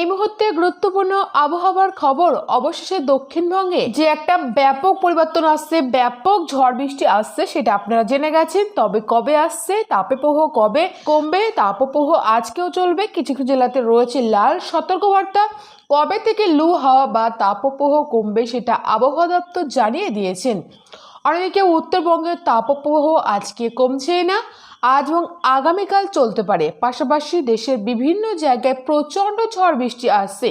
এই মুহূর্তে গুরুত্বপূর্ণ আবহাওয়ার খবর, অবশেষে দক্ষিণবঙ্গে যে একটা ব্যাপক পরিবর্তন আসছে, ব্যাপক ঝড় বৃষ্টি আসছে, সেটা আপনারা জেনে গেছেন। তবে কবে আসছে, তাপপ্রবাহ কবে কমবে, তাপপ্রবাহ আজকেও চলবে। কিছু কিছু জেলাতে রয়েছে লাল সতর্কবার্তা। কবে থেকে লু হাওয়া বা তাপপ্রবাহ কমবে, সেটা আবহাওয়া দপ্তর জানিয়ে দিয়েছেন। অনেকে উত্তরবঙ্গের তাপপ্রবাহ আজকে কমছে না। আজ এবং আগামীকাল চলতে পারে। পাশাপাশি দেশের বিভিন্ন জায়গায় প্রচণ্ড ঝড় বৃষ্টি আসছে।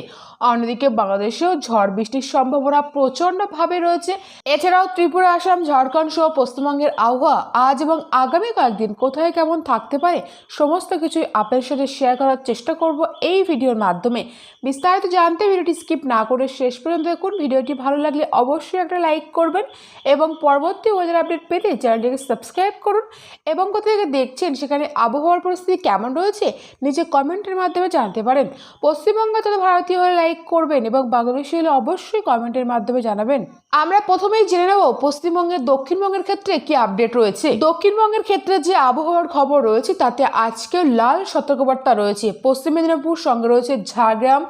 অন্যদিকে বাংলাদেশেও ঝড় বৃষ্টির সম্ভাবনা প্রচণ্ডভাবে রয়েছে। এছাড়াও ত্রিপুরা, আসাম, ঝাড়খণ্ড সহ পশ্চিমবঙ্গের আবহাওয়া আজ এবং আগামী কয়েকদিন কোথায় কেমন থাকতে পারে সমস্ত কিছুই আপনাদের সাথে শেয়ার করার চেষ্টা করব এই ভিডিওর মাধ্যমে। বিস্তারিত জানতে ভিডিওটি স্কিপ না করে শেষ পর্যন্ত দেখুন। ভিডিওটি ভালো লাগলে অবশ্যই একটা লাইক করবেন এবং পরবর্তী ওয়েদার আপডেট পেতে চ্যানেলটিকে সাবস্ক্রাইব করুন এবং কোথা থেকে দেখছেন, সেখানে আবহাওয়ার পরিস্থিতি কেমন রয়েছে নিচে কমেন্টের মাধ্যমে জানতে পারেন। পশ্চিমবঙ্গ তথা ভারতীয় হলে লাইক করবেন এবং বাংলাদেশি হলে অবশ্যই কমেন্টের মাধ্যমে জানাবেন। আমরা প্রথমেই জেনে নেব পশ্চিমবঙ্গের দক্ষিণবঙ্গের ক্ষেত্রে কি আপডেট রয়েছে? দক্ষিণবঙ্গের ক্ষেত্রে যে আবহাওয়ার খবর রয়েছে, তাতে আজকেও লাল সতর্কবার্তা রয়েছে। পশ্চিম মেদিনীপুর সঙ্গে রয়েছে ঝাড়গ্রাম,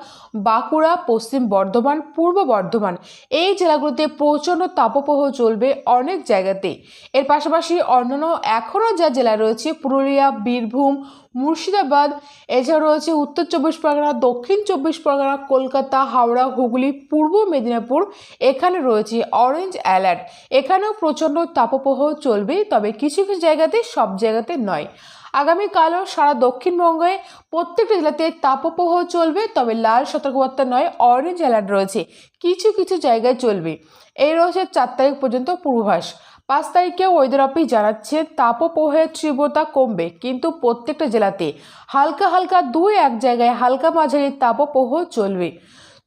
বাঁকুড়া, পশ্চিম বর্ধমান, পূর্ব বর্ধমান। এই জেলাগুলোতে প্রচণ্ড তাপপ্রবাহ চলবে অনেক জায়গাতে। এর পাশাপাশি অন্যান্য এখনও যা জেলা রয়েছে পুরুলিয়া, বীরভূম, মুর্শিদাবাদ, এছাড়া রয়েছে উত্তর চব্বিশ পরগনা, দক্ষিণ চব্বিশ পরগনা, কলকাতা, হাওড়া, হুগলি, পূর্ব মেদিনীপুর, এখানে রয়েছে অরেঞ্জ অ্যালার্ট এখানেও প্রচণ্ড তাপপ্রবাহ চলবে, তবে কিছু কিছু জায়গাতে সব জায়গাতে নয়। আগামীকালও সারা দক্ষিণবঙ্গে প্রত্যেকটা জেলাতে তাপপ্রবাহ চলবে, তবে লাল সতর্কবার্তা নয় অরেঞ্জ অ্যালার্ট রয়েছে। কিছু কিছু জায়গায় চলবে। এই রয়েছে চার তারিখ পর্যন্ত পূর্বাভাস। পাঁচ তারিখে ওয়েদার অফিস জানাচ্ছে তাপপ্রবাহের তীব্রতা কমবে, কিন্তু প্রত্যেকটা জেলাতে হালকা হালকা দুই এক জায়গায় হালকা মাঝারি তাপপ্রবাহ চলবে।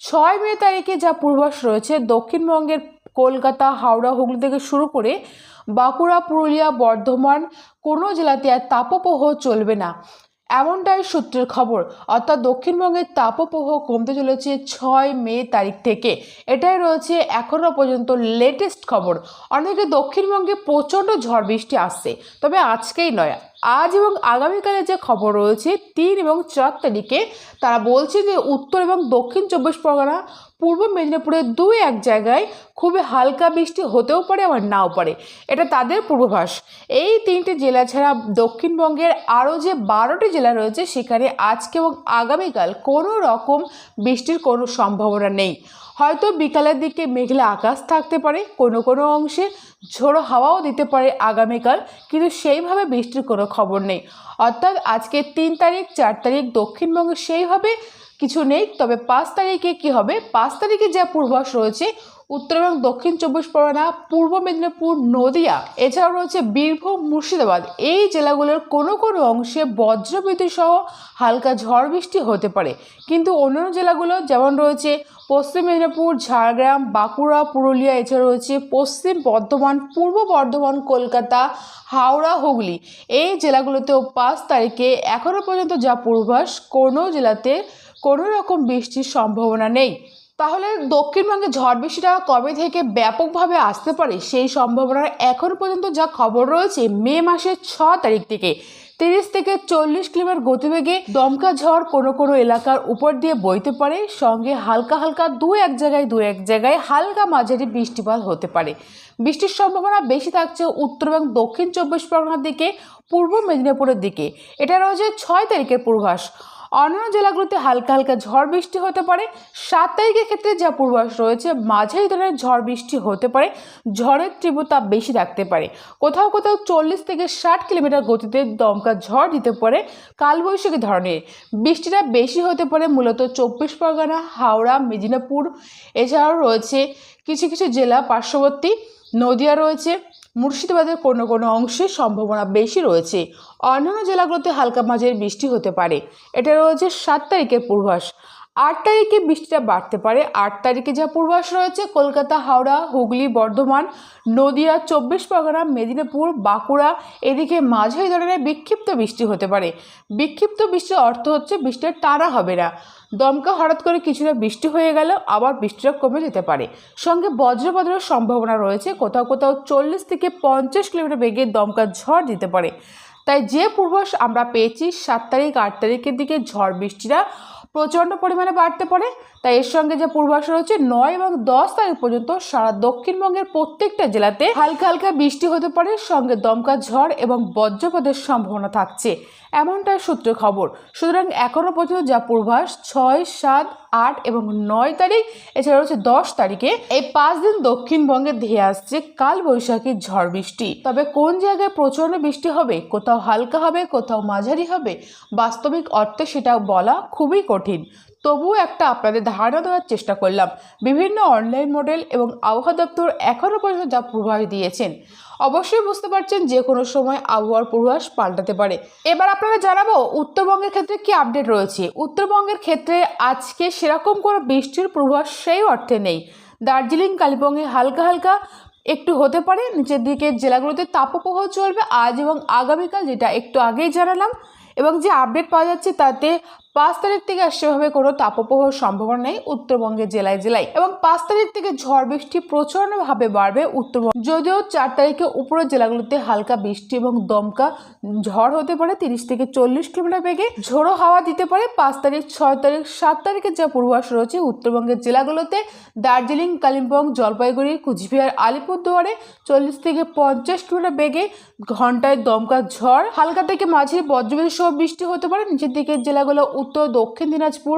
ছয় মে তারিখে যা পূর্বাস রয়েছে, দক্ষিণবঙ্গের কলকাতা, হাওড়া, হুগলি থেকে শুরু করে বাঁকুড়া, পুরুলিয়া, বর্ধমান, কোনো জেলাতে আর তাপপ্রবাহ চলবে না। এমনটাই সূত্রের খবর। অর্থাৎ দক্ষিণবঙ্গের তাপপ্রহ কমতে চলেছে ছয় মে তারিখ থেকে। এটাই রয়েছে এখনও পর্যন্ত লেটেস্ট খবর। অনেকে দক্ষিণবঙ্গে প্রচণ্ড ঝড় বৃষ্টি আসছে। তবে আজকেই নয় আজ এবং আগামীকালে যে খবর রয়েছে, তিন এবং চার তারিখে তারা বলছে যে উত্তর এবং দক্ষিণ চব্বিশ পরগনা, পূর্ব মেদিনীপুরের দুই এক জায়গায় খুবই হালকা বৃষ্টি হতেও পারে আবার নাও পারে। এটা তাদের পূর্বাভাস। এই তিনটি জেলা ছাড়া দক্ষিণবঙ্গের আরও যে বারোটি জেলা রয়েছে, সেখানে আজকে এবং আগামীকাল কোনো রকম বৃষ্টির কোনো সম্ভাবনা নেই। হয়তো বিকালের দিকে মেঘলা আকাশ থাকতে পারে কোনো কোনো অংশে ঝোড়ো হাওয়াও দিতে পারে আগামীকাল, কিন্তু সেইভাবে বৃষ্টির কোনো খবর নেই। অর্থাৎ আজকে তিন তারিখ, চার তারিখ দক্ষিণবঙ্গে সেইভাবে কিছু নেই, তবে পাঁচ তারিখে কি হবে? পাঁচ তারিখে যা পূর্বাস রয়েছে উত্তর এবং দক্ষিণ চব্বিশ পরগনা, পূর্ব মেদিনীপুর, নদিয়া, এছাড়াও রয়েছে বীরভূম, মুর্শিদাবাদ। এই জেলাগুলোর কোনো কোনো অংশে বজ্রবিদ্যুৎ সহ হালকা ঝড় বৃষ্টি হতে পারে। কিন্তু অন্যান্য জেলাগুলো যেমন রয়েছে পশ্চিম মেদিনীপুর, ঝাড়গ্রাম, বাঁকুড়া, পুরুলিয়া এছাড়া রয়েছে পশ্চিম বর্ধমান, পূর্ব বর্ধমান, কলকাতা, হাওড়া, হুগলি। এই জেলাগুলোতেও পাঁচ তারিখে এখনও পর্যন্ত যা পূর্বাস কোনো জেলাতে কোনো রকম বৃষ্টির সম্ভাবনা নেই। তাহলে দক্ষিণবঙ্গে ঝড় বৃষ্টিটা কবে থেকে ব্যাপকভাবে আসতে পারে সেই সম্ভাবনার এখন পর্যন্ত যা খবর রয়েছে, মে মাসের ছ তারিখ থেকে। তিরিশ থেকে চল্লিশ কিলোমিটার গতিবেগে দমকা ঝড় কোনো কোনো এলাকার উপর দিয়ে বইতে পারে। সঙ্গে হালকা হালকা দু এক জায়গায় দু এক জায়গায় হালকা মাঝারি বৃষ্টিপাত হতে পারে। বৃষ্টির সম্ভাবনা বেশি থাকছে উত্তর এবং দক্ষিণ চব্বিশ পরগনার দিকে, পূর্ব মেদিনীপুরের দিকে। এটা রয়েছে ছয় তারিখের পূর্বাস অন্যান্য জেলাগুলোতে হালকা হালকা ঝড় বৃষ্টি হতে পারে। সাত তারিখের ক্ষেত্রে যা পূর্বাস রয়েছে, মাঝারি ধরনের ঝড় বৃষ্টি হতে পারে। ঝড়ের তীব্রতা বেশি থাকতে পারে। কোথাও কোথাও চল্লিশ থেকে ষাট কিলোমিটার গতিতে দমকা ঝড় দিতে পারে কালবৈশাখী ধরনের। বৃষ্টিটা বেশি হতে পারে মূলত চব্বিশ পরগনা, হাওড়া, মেদিনীপুর। এছাড়াও রয়েছে কিছু কিছু জেলা পার্শ্ববর্তী। নদিয়া রয়েছে। মুর্শিদাবাদের কোনো কোনো অংশে সম্ভাবনা বেশি রয়েছে। অন্যান্য জেলাগুলোতে হালকা মাঝের বৃষ্টি হতে পারে। এটা রয়েছে সাত তারিখের পূর্বাস। আট তারিখে বৃষ্টিটা বাড়তে পারে। আট তারিখে যা পূর্বাস রয়েছে, কলকাতা, হাওড়া, হুগলি, বর্ধমান, নদিয়া, চব্বিশ পরগনা, মেদিনীপুর, বাঁকুড়া, এদিকে মাঝারি ধরনের বিক্ষিপ্ত বৃষ্টি হতে পারে। বিক্ষিপ্ত বৃষ্টির অর্থ হচ্ছে বৃষ্টির টানা হবে না। দমকা হঠাৎ করে কিছুটা বৃষ্টি হয়ে গেল, আবার বৃষ্টিটা কমে যেতে পারে। সঙ্গে বজ্রপাতের সম্ভাবনা রয়েছে, কোথাও কোথাও চল্লিশ থেকে পঞ্চাশ কিলোমিটার বেগে দমকা ঝড় দিতে পারে। তাই যে পূর্বাস আমরা পেয়েছি, সাত তারিখ, আট তারিখের দিকে ঝড় বৃষ্টিটা প্রচণ্ড পরিমাণে বাড়তে পারে। তাই এর সঙ্গে যে পূর্বাভাস রয়েছে নয় এবং দশ তারিখ পর্যন্ত সারা দক্ষিণবঙ্গের প্রত্যেকটা জেলাতে হালকা হালকা বৃষ্টি হতে পারে, সঙ্গে দমকা ঝড় এবং বজ্রপাতের সম্ভাবনা থাকছে। এমনটাই সূত্র খবর। সুতরাং এখনও পর্যন্ত যা পূর্বাভাস, ছয়, সাত, আট এবং নয় তারিখ, এছাড়া রয়েছে দশ তারিখে এই পাঁচ দিন দক্ষিণবঙ্গে ধেয়ে আসছে কাল বৈশাখীর ঝড় বৃষ্টি। তবে কোন জায়গায় প্রচণ্ড বৃষ্টি হবে, কোথাও হালকা হবে, কোথাও মাঝারি হবে, বাস্তবিক অর্থে সেটা বলা খুবই কঠিন। তবুও একটা আপনাদের ধারণা দেওয়ার চেষ্টা করলাম। বিভিন্ন অনলাইন মডেল এবং আবহাওয়া দপ্তর এখনও পর্যন্ত যা পূর্বাভাস দিয়েছেন। অবশ্যই বুঝতে পারছেন যে কোনো সময় আবহাওয়ার পূর্বাভাস পাল্টাতে পারে। এবার আপনারা জানাব, উত্তরবঙ্গের ক্ষেত্রে কি আপডেট রয়েছে? উত্তরবঙ্গের ক্ষেত্রে আজকে সেরকম কোনো বৃষ্টির পূর্বাভাস সেই অর্থে নেই। দার্জিলিং, কালিম্পংয়ে হালকা হালকা একটু হতে পারে, নিচের দিকে জেলাগুলোতে তাপপ্রবাহ চলবে। আজ এবং আগামীকাল যেটা একটু আগেই জানালাম এবং যে আপডেট পাওয়া যাচ্ছে তাতে পাঁচ তারিখ থেকে আর সেভাবে কোনো তাপপ্রবাহের সম্ভাবনা নেই উত্তরবঙ্গের জেলায় জেলায়। এবং পাঁচ তারিখ থেকে ঝড় বৃষ্টি প্রচণ্ডভাবে বাড়বে উত্তরবঙ্গ। যদিও চার তারিখে উপরের জেলাগুলোতে হালকা বৃষ্টি এবং দমকা ঝড় হতে পারে, তিরিশ থেকে চল্লিশ কিলোমিটার বেগে। ঝোড়ো হাওয়া দিতে পারে পাঁচ তারিখ, ছয় তারিখ, সাত তারিখের যা পূর্বাস রয়েছে উত্তরবঙ্গের জেলাগুলোতে। দার্জিলিং, কালিম্পং, জলপাইগুড়ি, কুচবিহার, আলিপুরদুয়ারে চল্লিশ থেকে পঞ্চাশ কিলোমিটার বেগে ঘন্টায় দমকা ঝড়। হালকা থেকে মাঝে বজ্রবিদ্যুৎ সহ বৃষ্টি হতে পারে। নিচের দিকের জেলাগুলো উত্তর, দক্ষিণ দিনাজপুর,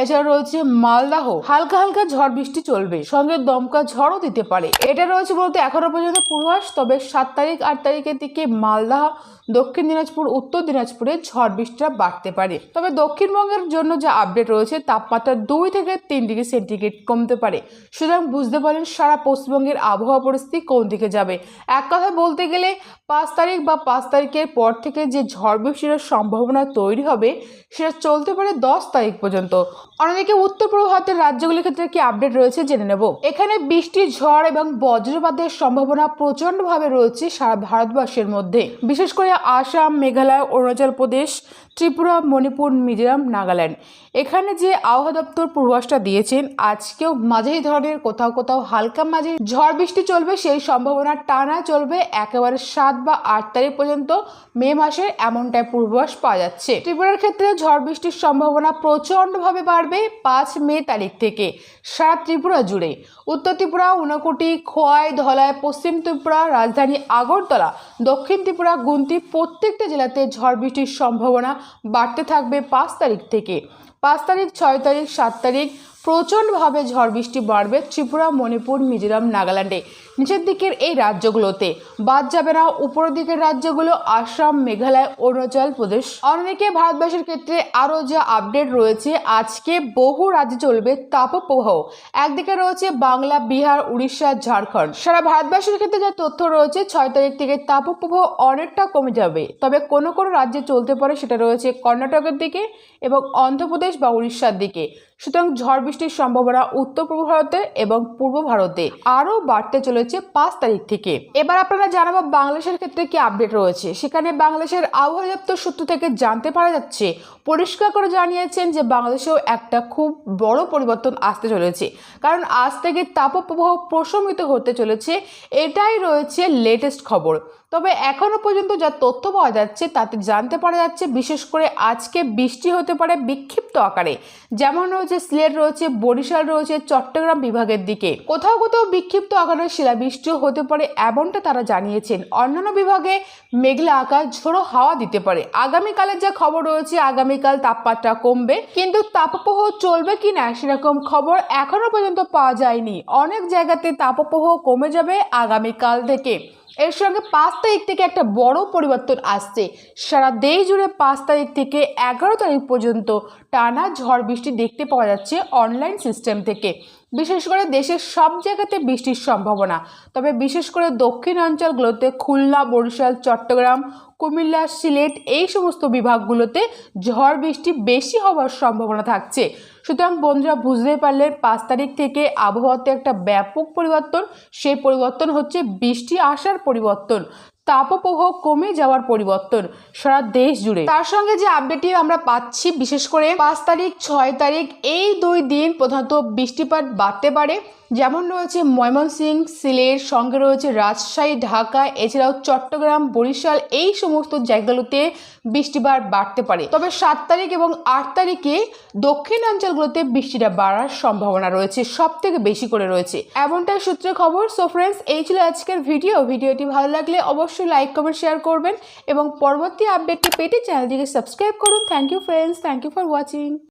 এছাড়া রয়েছে মালদাহ। হালকা হালকা ঝড় বৃষ্টি চলবে, সঙ্গে দমকা ঝড়ও দিতে পারে। এটা রয়েছে বলতে এখনও পর্যন্ত পূর্বাস তবে সাত তারিখ, আট তারিখের দিকে মালদাহ, দক্ষিণ দিনাজপুর, উত্তর দিনাজপুরে ঝড় বৃষ্টিটা বাড়তে পারে। তবে দক্ষিণবঙ্গের জন্য যা আপডেট রয়েছে, তাপমাত্রা দুই থেকে তিন ডিগ্রি সেন্টিগ্রেড কমতে পারে। সুতরাং বুঝতে পারেন সারা পশ্চিমবঙ্গের আবহাওয়া পরিস্থিতি কোন দিকে যাবে। এক কথা বলতে গেলে, পাঁচ তারিখ বা পাঁচ তারিখের পর থেকে যে ঝড় বৃষ্টির সম্ভাবনা তৈরি হবে, সেটা চলতে পারে দশ তারিখ পর্যন্ত। অন্যদিকে উত্তর পূর্ব ভারতের রাজ্যগুলির ক্ষেত্রে কি আপডেট রয়েছে জেনে নেব। এখানে বৃষ্টি, ঝড় এবং বজ্রপাতের সম্ভাবনা প্রচণ্ডভাবে রয়েছে সারা ভারতবর্ষের মধ্যে। বিশেষ করে আসাম, মেঘালয়, অরুণাচল প্রদেশ ত্রিপুরা, মণিপুর, মিজোরাম, নাগাল্যান্ড। এখানে যে আবহাওয়া দপ্তর পূর্বাসটা দিয়েছেন, আজকেও মাঝারি ধরনের কোথাও কোথাও হালকা মাঝে ঝড় বৃষ্টি চলবে, সেই সম্ভাবনা টানা চলবে, একেবারে সাত বা আট তারিখ পর্যন্ত মে মাসের এমনটাই পূর্বাভাস পাওয়া যাচ্ছে। ত্রিপুরার ক্ষেত্রে ঝড় বৃষ্টির সম্ভাবনা প্রচণ্ডভাবে বাড়বে পাঁচ মে তারিখ থেকে, সারা ত্রিপুরা জুড়ে। উত্তর ত্রিপুরা, ঊনকোটি, খোয়াই, ধলাই, পশ্চিম ত্রিপুরা, রাজধানী আগরতলা, দক্ষিণ ত্রিপুরা, গুন্তি প্রত্যেকটা জেলাতে ঝড় বৃষ্টির সম্ভাবনা বাড়তে থাকবে পাঁচ তারিখ থেকে। পাঁচ তারিখ, ছয় তারিখ, সাত তারিখ প্রচণ্ডভাবে ঝড় বৃষ্টি বাড়বে ত্রিপুরা, মণিপুর, মিজোরাম, নাগাল্যান্ডে। নিচের দিকের এই রাজ্যগুলোতে বাদ যাবে না উপরের দিকের রাজ্যগুলো আসাম, মেঘালয়, অরুণাচল প্রদেশ। অন্যদিকে ভারতবর্ষের ক্ষেত্রে আরও যা আপডেট রয়েছে, আজকে বহু রাজ্যে চলবে তাপপ্রবাহ। একদিকে রয়েছে বাংলা, বিহার, উড়িষ্যা, ঝাড়খণ্ড। সারা ভারতবর্ষের ক্ষেত্রে যা তথ্য রয়েছে, ছয় তারিখ থেকে তাপপ্রবাহ অনেকটা কমে যাবে। তবে কোনো কোনো রাজ্যে চলতে পারে সেটা রয়েছে কর্ণাটকের দিকে এবং অন্ধ্রপ্রদেশ বা উড়িষ্যার দিকে। সুতরাং ঝড় বৃষ্টির সম্ভাবনা উত্তর পূর্ব ভারতে এবং পূর্ব ভারতে আরও বাড়তে চলেছে পাঁচ তারিখ থেকে। এবার আপনারা জানাব বাংলাদেশের ক্ষেত্রে কি আপডেট রয়েছে। সেখানে বাংলাদেশের আবহাওয়া দপ্তর সূত্র থেকে জানতে পারা যাচ্ছে, পরিষ্কার করে জানিয়েছেন যে বাংলাদেশেও একটা খুব বড় পরিবর্তন আসতে চলেছে। কারণ আজ থেকে তাপপ্রবাহ প্রশমিত হতে চলেছে, এটাই রয়েছে লেটেস্ট খবর। তবে এখনও পর্যন্ত যা তথ্য পাওয়া যাচ্ছে, তাতে জানতে পারা যাচ্ছে বিশেষ করে আজকে বৃষ্টি হতে পারে বিক্ষিপ্ত আকারে। যেমন রয়েছে সিলেট রয়েছে, বরিশাল রয়েছে, চট্টগ্রাম বিভাগের দিকে। কোথাও কোথাও বিক্ষিপ্ত আকারের শিলাবৃষ্টিও হতে পারে এমনটা তারা জানিয়েছেন। অন্যান্য বিভাগে মেঘলা আকাশ, ঝোড়ো হাওয়া দিতে পারে। আগামীকালের যা খবর রয়েছে, আগামীকাল তাপমাত্রা কমবে। কিন্তু তাপপ্রবাহ চলবে কি না, সেরকম খবর এখনও পর্যন্ত পাওয়া যায়নি। অনেক জায়গাতে তাপপ্রবাহ কমে যাবে আগামীকাল থেকে। এর সঙ্গে পাঁচ তারিখ থেকে একটা বড় পরিবর্তন আসছে। সারা দেশ জুড়ে পাঁচ তারিখ থেকে এগারো তারিখ পর্যন্ত টানা ঝড় বৃষ্টি দেখতে পাওয়া যাচ্ছে অনলাইন সিস্টেম থেকে। বিশেষ করে দেশের সব জায়গাতে বৃষ্টির সম্ভাবনা। তবে বিশেষ করে দক্ষিণ অঞ্চলগুলোতে খুলনা, বরিশাল, চট্টগ্রাম, কুমিল্লা, সিলেট এই সমস্ত বিভাগগুলোতে ঝড় বৃষ্টি বেশি হওয়ার সম্ভাবনা থাকছে। সুতরাং বন্ধুরা, বুঝতেই পারলেন পাঁচ তারিখ থেকে আবহাওয়াতে একটা ব্যাপক পরিবর্তন। সেই পরিবর্তন হচ্ছে বৃষ্টি আসার পরিবর্তন, তাপপ্রবাহ কমে যাওয়ার পরিবর্তন সারা দেশ জুড়ে। তার সঙ্গে যে আপডেটটি আমরা পাচ্ছি, বিশেষ করে পাঁচ তারিখ, ছয় তারিখ, এই দুই দিন প্রধানত বৃষ্টিপাত বাড়তে পারে। যেমন রয়েছে ময়মনসিংহ সিলেট, সঙ্গে রয়েছে রাজশাহী, ঢাকা, এছাড়াও চট্টগ্রাম, বরিশাল, এই সমস্ত জায়গাগুলোতে বৃষ্টিপাত বাড়তে পারে। তবে সাত তারিখ এবং আট তারিখে দক্ষিণাঞ্চলগুলোতে বৃষ্টিটা বাড়ার সম্ভাবনা রয়েছে সব থেকে বেশি করে রয়েছে। এমনটাই সূত্রে খবর। সো ফ্রেন্ডস এই ছিল আজকের ভিডিও। ভিডিওটি ভালো লাগলে অবশ্যই লাইক, কমেন্ট, শেয়ার করবেন এবং পরবর্তী আপডেটটি পেতে চ্যানেলটিকে সাবস্ক্রাইব করুন। Thank you friends thank you for watching